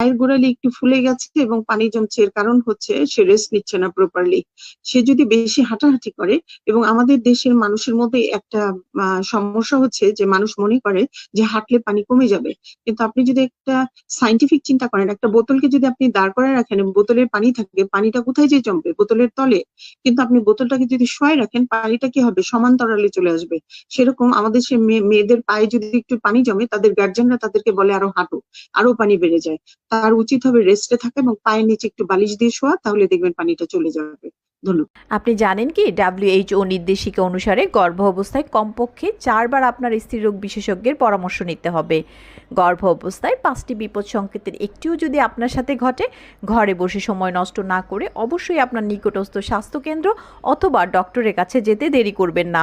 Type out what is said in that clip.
পায়ের গোড়ালি একটু ফুলে গেছে এবং পানি জমছে। এর কারণ হচ্ছে সে রেস্ট নিচ্ছে না প্রপারলি সে যদি বেশি হাঁটাহাঁটি করে এবং আমাদের দেশের মানুষের মধ্যে একটা সমস্যা হচ্ছে যে মানুষ মনে করে যে হাঁটলে পানি কমে যাবে। কিন্তু আপনি যদি একটা সাইন্টিফিক চিন্তা করেন, একটা বোতলকে যদি আপনি দাঁড় করায় রাখেন বোতলের পানি থাকবে পানিটা কোথায় যে জমবে? বোতলের তলে। কিন্তু আপনি বোতলটাকে যদি শোয় রাখেন, পানিটা কি হবে? সমান্তরালে চলে আসবে। সেরকম আমাদের সে মেয়ে- মেয়েদের পায়ে যদি একটু পানি জমে, তাদের গার্জেনরা তাদেরকে বলে আরও হাঁটো, আরও পানি বেড়ে যায়। তার উচিত হবে রেস্টে থাকা এবং পায়ের নিচে একটু বালিশ দিয়ে শোয়া, তাহলে দেখবেন পানিটা চলে যাবে। আপনি জানেন কি ডাব্লিউএইচও নির্দেশিকা অনুসারে গর্ভ অবস্থায় কমপক্ষে চারবার আপনার স্ত্রীরোগ বিশেষজ্ঞের পরামর্শ নিতে হবে। গর্ভ অবস্থায় পাঁচটি বিপদ সংকেতের একটিও যদি আপনার সাথে ঘটে, ঘরে বসে সময় নষ্ট না করে অবশ্যই আপনার নিকটস্থ স্বাস্থ্যকেন্দ্র অথবা ডক্টরের কাছে যেতে দেরি করবেন না।